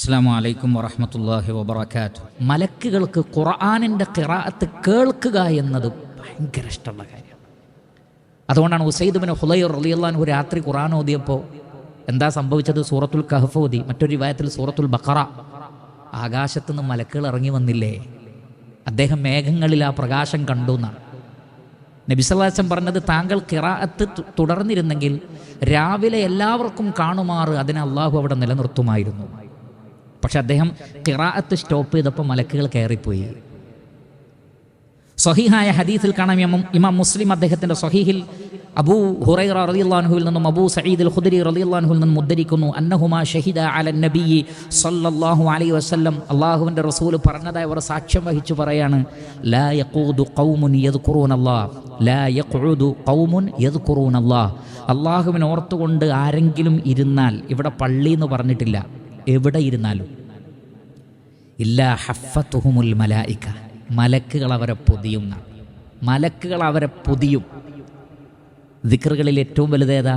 അസ്സാം വലൈക്കും വറഹമത്തല്ലാഹി വബർക്കാത്തു മലക്കുകൾക്ക് ഖുർആാനിന്റെ ഖിറാഅത്ത് കേൾക്കുക എന്നത് ഭയങ്കര ഇഷ്ടമുള്ള കാര്യമാണ്. അതുകൊണ്ടാണ് ഉസൈദ് ഹുലൈർ ഒരു രാത്രി ഖുർആൻ ഓതിയപ്പോൾ എന്താ സംഭവിച്ചത്? സൂറത്തുൽ കഹഫ് ഓതി. മറ്റൊരു വിവാഹത്തിൽ സൂറത്തുൽ ബക്കറ ആകാശത്തുനിന്ന് മലക്കുകൾ ഇറങ്ങി വന്നില്ലേ? അദ്ദേഹം മേഘങ്ങളിൽ ആ പ്രകാശം കണ്ടു എന്നാണ്. നബിസല്ലാസം പറഞ്ഞത് താങ്കൾ കിറാഅത്ത് തുടർന്നിരുന്നെങ്കിൽ രാവിലെ എല്ലാവർക്കും കാണുമാറ്. അതിനെ അള്ളാഹു അവിടെ നിലനിർത്തുമായിരുന്നു. പക്ഷെ അദ്ദേഹം കിറാഅത്ത് സ്റ്റോപ്പ് ചെയ്തപ്പോൾ മലക്കുകൾ കയറിപ്പോയി. സഹീഹായ ഹദീസിൽ കാണാം ഇമാം മുസ്ലിം അദ്ദേഹത്തിന്റെ സഹീഹിൽ അബൂ ഹുറൈറ റളിയല്ലാഹുവിൽ നിന്നും അബൂ സഈദ് അൽ ഖുദരി റളിയല്ലാഹുവിൽ നിന്നും ഉദ്ധരിക്കുന്നു അന്നഹുമാ ഷഹിദ അല നബിയി സല്ലല്ലാഹു അലൈഹി വസല്ലം. അള്ളാഹുവിന്റെ റസൂൽ പറഞ്ഞതായി അവർ സാക്ഷ്യം വഹിച്ചു പറയാണ് ലാ യഖൂദു ഖൗമുൻ യദ്കുറൂനല്ലാഹ് ലാ യഖൂദു ഖൗമുൻ യദ്കുറൂനല്ലാഹ് അള്ളാഹുവിനെ ഓർത്തുകൊണ്ട് ആരെങ്കിലും ഇരുന്നാൽ ഇവിടെ പള്ളി എന്ന് പറഞ്ഞിട്ടില്ല. എവിടെ ഇരുന്നാലും ഇല്ലാ ഹഫത്തുഹുമുൽ മലായിക്ക. മലക്കുകൾ അവരെ പൊതിയും മലക്കുകൾ അവരെ പൊതിയും. ദിക്റുകളിൽ ഏറ്റവും വലുതേതാ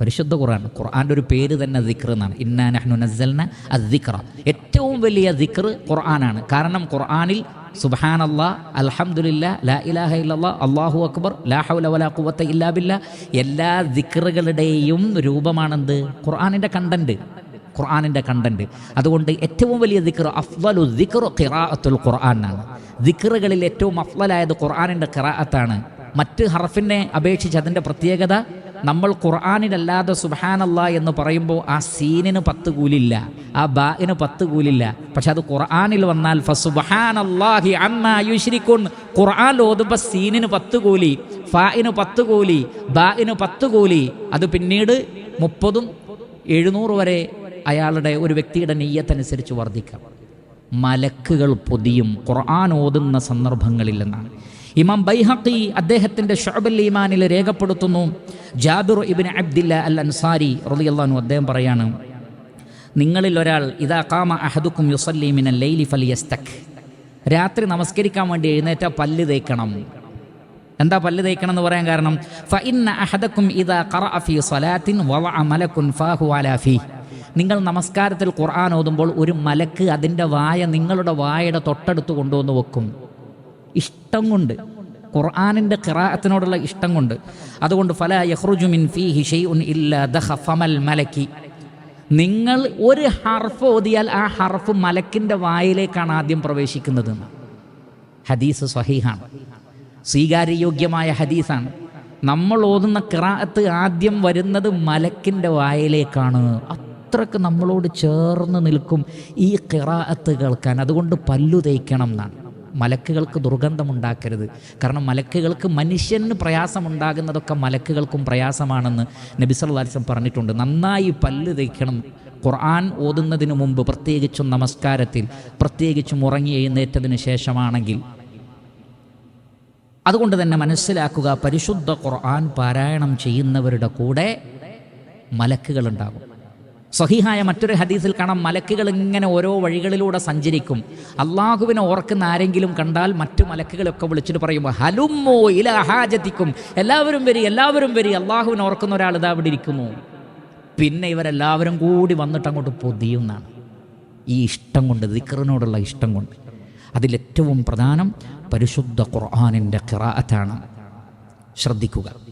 പരിശുദ്ധ ഖുർആൻ. ഖുർആന്റെ ഒരു പേര് തന്നെ ദിക്ർ എന്നാണ്. ഇന്നാ നഹ്നു നസ്സൽന അദ്ദിക്റ. ഏറ്റവും വലിയ ദിക്ർ ഖുർആനാണ്. കാരണം ഖുർആനിൽ സുബ്ഹാനല്ലാ അലഹമുല്ല ലാ ഇലാഹ ഇല്ലല്ലാ അല്ലാഹു അക്ബർ ലാ ഹൗല വലാ ഖുവത്ത ഇല്ലാ എല്ലാ ദിക്റുകളുടെയും രൂപമാണെന്ത്? ഖുർആനിന്റെ കണ്ടന്റ് ഖുർആനിന്റെ കണ്ടന്റ് അതുകൊണ്ട് ഏറ്റവും വലിയ ദിക്ർ അഫ്വലു ദിക്റു ഖിറാഅത്തുൽ ഖുർആനാണ്. ദിക്റുകളിൽ ഏറ്റവും അഫ്ലലായത് ഖുർആാനിന്റെ ഖിറാഅത്താണ്. മറ്റ് ഹർഫിനെ അപേക്ഷിച്ച് അതിന്റെ പ്രത്യേകത നമ്മൾ ഖുർആാനിലല്ലാതെ സുബാനല്ല എന്ന് പറയുമ്പോൾ ആ സീനിന് പത്ത് കൂലില്ല ആ ബാഇന് പത്ത് കൂലില്ല. പക്ഷെ അത് ഖുർആാനിൽ വന്നാൽ ഫസുബഹാനല്ലാഹി അമ്മാ യുശ്രിക്കുൻ ഖുർആൻ ഓതുമ്പോൾ സീനിന് പത്ത് കൂലി ഫാഇന് പത്ത് കൂലി ബാഇന് പത്ത് കൂലി. അത് പിന്നീട് മുപ്പതും എഴുന്നൂറ് വരെ അയാളുടെ ഒരു വ്യക്തിയുടെ നെയ്യത്തനുസരിച്ച് വർദ്ധിക്കാം. മലക്കുകൾ പൊതിയും ഖുർആൻ ഓതുന്ന സന്ദർഭങ്ങളിൽ എന്നാണ് ഇമാം ബൈഹഖി അദ്ദേഹത്തിന്റെ ഷുഅബുൽ ഈമാനിൽ രേഖപ്പെടുത്തുന്നു. ജാബിർ ഇബ്നു അബ്ദില്ല അൽ അൻസാരി റളിയല്ലാഹു അദ്ദേഹം പറയാണ് നിങ്ങളിൽ ഒരാൾ ഇതാ കാമ അഹദുക്കും യുസല്ലി മിനൽ ലൈലി ഫലിയസ്തക് രാത്രി നമസ്കരിക്കാൻ വേണ്ടി എഴുന്നേറ്റ പല്ല് തേക്കണം. എന്താ പല്ല് തേക്കണം എന്ന് പറയാൻ കാരണം ഫഇന്ന അഹദക്കും ഇദാ ഖറഅ ഫീ സലാത്തിൻ വവഅ മലകുൻ ഫാഹു അലാ ഫീ നിങ്ങൾ നമസ്കാരത്തിൽ ഖുർആൻ ഓതുമ്പോൾ ഒരു മലക്ക് അതിന്റെ വായ നിങ്ങളുടെ വായയുടെ തൊട്ടടുത്ത് കൊണ്ടുവന്ന് വെക്കും. ഇഷ്ടം കൊണ്ട്. ഖുർആാനിന്റെ ഖിറാഅത്തിനോടുള്ള ഇഷ്ടം കൊണ്ട്. അതുകൊണ്ട് ഫല യഹ്റുജു മിൻ ഫീഹി ഷൈഉൻ ഇല്ലാ ദഖ ഫമൽ മലക്കി. നിങ്ങൾ ഒരു ഹർഫ് ഓതിയാൽ ആ ഹർഫ് മലക്കിന്റെ വായിലേക്കാണ് ആദ്യം പ്രവേശിക്കുന്നത്. ഹദീസ് സഹീഹാണ്. സ്വീകാര്യയോഗ്യമായ ഹദീസാണ്. നമ്മൾ ഓതുന്ന ഖിറാഅത്ത് ആദ്യം വരുന്നത് മലക്കിന്റെ വായിലേക്കാണ്. അത്രയ്ക്ക് നമ്മളോട് ചേർന്ന് നിൽക്കും ഈ ഖിറാഅത്ത് കേൾക്കാൻ. അതുകൊണ്ട് പല്ലു തേക്കണം എന്നാണ്. മലക്കുകൾക്ക് ദുർഗന്ധമുണ്ടാക്കരുത്. കാരണം മലക്കുകൾക്ക് മനുഷ്യന് പ്രയാസമുണ്ടാകുന്നതൊക്കെ മലക്കുകൾക്കും പ്രയാസമാണെന്ന് നബി സല്ലാസ്ലം പറഞ്ഞിട്ടുണ്ട്. നന്നായി പല്ല് തേക്കണം. ഖുർആൻ ഓതുന്നതിന് മുമ്പ് പ്രത്യേകിച്ചും നമസ്കാരത്തിൽ പ്രത്യേകിച്ചും ഉറങ്ങി എഴുന്നേറ്റതിന് ശേഷമാണെങ്കിൽ അതുകൊണ്ട് തന്നെ മനസ്സിലാക്കുക പരിശുദ്ധ ഖുർആൻ പാരായണം ചെയ്യുന്നവരുടെ കൂടെ മലക്കുകളുണ്ടാകും. സഹിഹായ മറ്റൊരു ഹദീസിൽ കാണാം മലക്കുകൾ ഇങ്ങനെ ഓരോ വഴികളിലൂടെ സഞ്ചരിക്കും. അള്ളാഹുവിനെ ഓർക്കുന്ന ആരെങ്കിലും കണ്ടാൽ മറ്റു മലക്കുകളൊക്കെ വിളിച്ചിട്ട് പറയും ഹലുമോ ഇല അഹാജത്തിക്കും എല്ലാവരും വരി എല്ലാവരും വരി അള്ളാഹുവിനെ ഓർക്കുന്ന ഒരാൾ ഇതാ ഇവിടെ ഇരിക്കുന്നു. പിന്നെ ഇവരെല്ലാവരും കൂടി വന്നിട്ട് അങ്ങോട്ട് പൊതിയുന്നതാണ്. ഈ ഇഷ്ടം കൊണ്ട് ദിക്റിനോടുള്ള ഇഷ്ടം കൊണ്ട്. അതിലേറ്റവും പ്രധാനം പരിശുദ്ധ ഖുർആാനിന്റെ ഖിറാഅത്താണ്. ശ്രദ്ധിക്കുക.